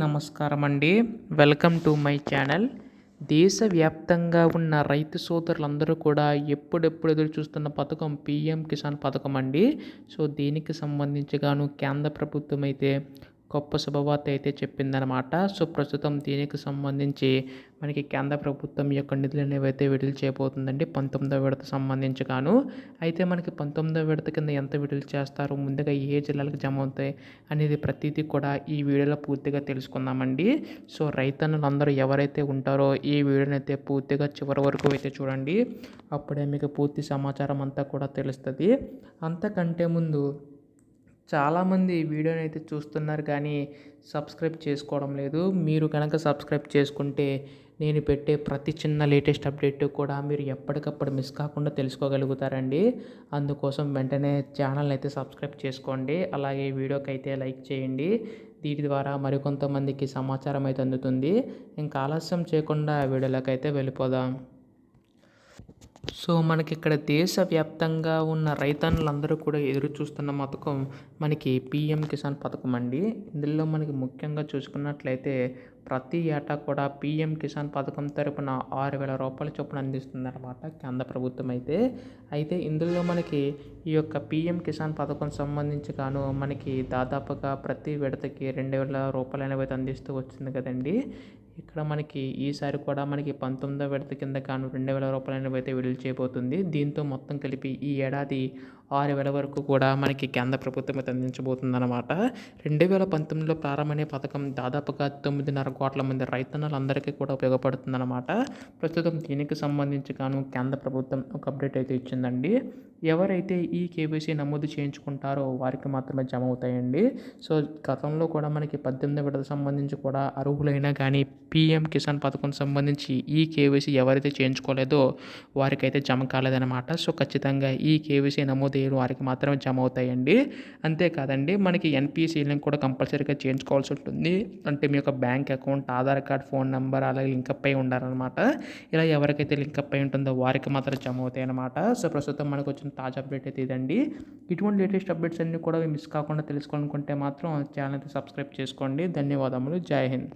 నమస్కారం అండి welcome to my channel. దేశవ్యాప్తంగా ఉన్న రైతు సోదరులందరూ కూడా ఎప్పుడెప్పుడు ఎదురు చూస్తున్న పథకం పిఎం కిసాన్ పథకం అండి. సో దీనికి సంబంధించి గాను కేంద్ర ప్రభుత్వం అయితే గొప్ప శుభవార్త అయితే చెప్పిందనమాట సో ప్రస్తుతం దీనికి సంబంధించి మనకి కేంద్ర ప్రభుత్వం యొక్క నిధులు అనేవి అయితే విడుదల చేయబోతుందండి పంతొమ్మిదో విడత సంబంధించి గాను. అయితే మనకి పంతొమ్మిదవ విడత కింద ఎంత విడుదల చేస్తారు ముందుగా ఏ జిల్లాలకు జమ అవుతాయి అనేది ప్రతిదీ కూడా ఈ వీడియోలో పూర్తిగా తెలుసుకుందామండి. సో రైతన్నులు అందరూ ఎవరైతే ఉంటారో ఈ వీడియోని అయితే పూర్తిగా చివరి వరకు అయితే చూడండి. అప్పుడే మీకు పూర్తి సమాచారం అంతా కూడా తెలుస్తుంది. అంతకంటే ముందు చాలామంది ఈ వీడియోని అయితే చూస్తున్నారు కానీ సబ్స్క్రైబ్ చేసుకోవడం లేదు. మీరు కనుక సబ్స్క్రైబ్ చేసుకుంటే నేను పెట్టే ప్రతి చిన్న లేటెస్ట్ అప్డేట్ కూడా మీరు ఎప్పటికప్పుడు మిస్ కాకుండా తెలుసుకోగలుగుతారండి. అందుకోసం వెంటనే ఛానల్ అయితే సబ్స్క్రైబ్ చేసుకోండి. అలాగే వీడియోకి అయితే లైక్ చేయండి. దీని ద్వారా మరికొంతమందికి సమాచారం అయితే అందుతుంది. ఇంకా ఆలస్యం చేయకుండా వీడియోలోకి అయితే వెళ్ళిపోదాం. సో మనకి ఇక్కడ దేశవ్యాప్తంగా ఉన్న రైతన్నులందరూ కూడా ఎదురు చూస్తున్న పథకం మనకి పిఎం కిసాన్ పథకం అండి. ఇందులో మనకి ముఖ్యంగా చూసుకున్నట్లయితే ప్రతి ఏటా కూడా పిఎం కిసాన్ పథకం తరపున ఆరు వేల రూపాయల చొప్పున అందిస్తుంది అనమాట కేంద్ర ప్రభుత్వం అయితే. అయితే ఇందులో మనకి ఈ యొక్క పిఎం కిసాన్ పథకం సంబంధించి గాను మనకి దాదాపుగా ప్రతి విడతకి రెండు వేల రూపాయలు అనేవి అయితే అందిస్తూ వచ్చింది కదండి. ఇక్కడ మనకి ఈసారి కూడా మనకి పంతొమ్మిదో విడత కింద కాను రెండు వేల రూపాయలు అయితే విడుదల చేయబోతుంది. దీంతో మొత్తం కలిపి ఈ ఏడాది ఆరు వేల వరకు కూడా మనకి కేంద్ర ప్రభుత్వం అయితే అందించబోతుంది అనమాట రెండు వేల పంతొమ్మిదిలో ప్రారంభమైన పథకం దాదాపుగా తొమ్మిదిన్నర కోట్ల మంది రైతన్నలందరికీ కూడా ఉపయోగపడుతుంది అనమాట ప్రస్తుతం దీనికి సంబంధించి గాను కేంద్ర ప్రభుత్వం ఒక అప్డేట్ అయితే ఇచ్చిందండి. ఎవరైతే ఈ కేవైసీ నమోదు చేయించుకుంటారో వారికి మాత్రమే జమ అవుతాయండి. సో గతంలో కూడా మనకి పద్దెనిమిది విడత సంబంధించి కూడా అర్హులైనా కానీ పీఎం కిసాన్ పథకం సంబంధించి ఈ కేవైసీ ఎవరైతే చేయించుకోలేదో వారికైతే జమ కాలేదన్నమాట. సో ఖచ్చితంగా ఈ కేవైసీ నమోదు అయ్యే వారికి మాత్రమే జమ అవుతాయండి అంతేకాదండి మనకి ఎన్పిసి లింక్ కూడా కంపల్సరీగా చేయించుకోవాల్సి ఉంటుంది. అంటే మీ యొక్క bank account Aadhaar card phone number అలాగే లింకప్ అయి ఉండాలన్నమాట. ఇలా ఎవరికైతే లింకప్ అయి ఉంటుందో వారికి మాత్రం జమ అవుతాయి అనమాట సో ప్రస్తుతం మనకు వచ్చిన తాజా అప్డేట్ అయితే ఇదండి. ఇటువంటి లేటెస్ట్ అప్డేట్స్ అన్ని కూడా మిస్ కాకుండా తెలుసుకోవాలనుకుంటే మాత్రం ఛానల్ అయితే సబ్స్క్రైబ్ చేసుకోండి. ధన్యవాదములు. జై హింద్.